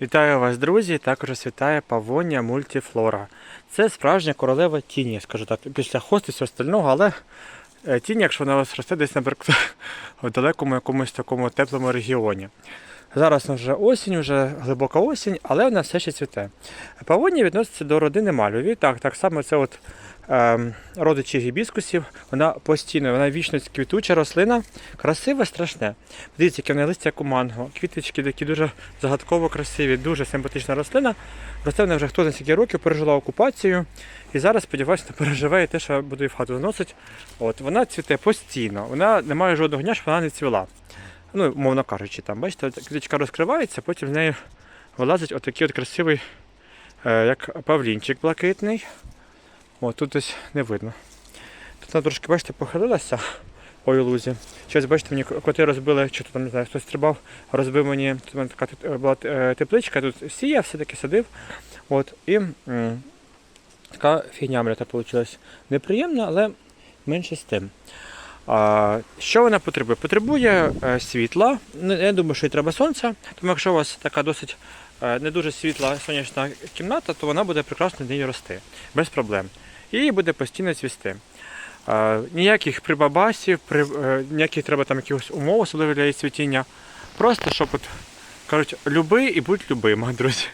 Вітаю вас, друзі! Також вас вітає павоння мультифлора. Це справжня королева тіні, скажу так, після хосту і остального, але е, тінь, якщо вона у вас росте десь, наприклад, в далекому якомусь такому теплому регіоні. Зараз вже осінь, вже глибока осінь, але вона все ще цвіте. Павоння відноситься до родини мальові. Так, так само це от, ем, родичі гібіскусів. Вона постійно, вона вічно квітуча рослина, красиве, страшне. Дивіться, яке в неї листя як манго. Квіточки такі дуже загадково красиві, дуже симпатична рослина. Росте вона вже хто за скільки років пережила окупацію. І зараз, сподіваюся, переживе і те, що буде в хату заносить. От, вона цвіте постійно, вона не має жодного дня, щоб вона не цвіла. Ну, мовно кажучи, там, бачите, квіточка розкривається, потім з неї вилазить отакий от красивий, е, як павлінчик блакитний. О, тут ось не видно. Тут вона трошки, бачите, похилилася ой, у лузі. Щось, бачите, мені коти розбили, чи то там не знаю, хтось стрибав, розбив мені. Тут у мене така е, була е, тепличка, тут сіяв, все-таки садив. От, і м, така фігня мрята вийшла. Неприємна, але менше з тим. Що вона потребує? Потребує е, світла. Я думаю, що їй треба сонця, тому якщо у вас така досить е, не дуже світла сонячна кімната, то вона буде прекрасно в ній рости, без проблем. І їй буде постійно цвісти. Е, ніяких прибабасів, при, ніяких треба там якихось умов, особливо для її цвітіння. Просто щоб от, кажуть, люби і будь любима, друзі.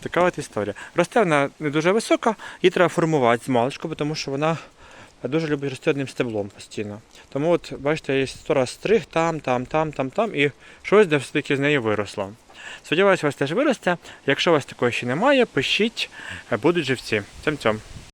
Така от історія. Росте вона не дуже висока, її треба формувати з маличку, тому що вона дуже любить рости одним стеблом постійно. Тому от, бачите, я сто раз стриг там, там, там, там, там, і щось все-таки з неї виросло. Сподіваюся, у вас теж виросте. Якщо у вас такої ще немає, пишіть, е, будуть живці. Цьом-цьом.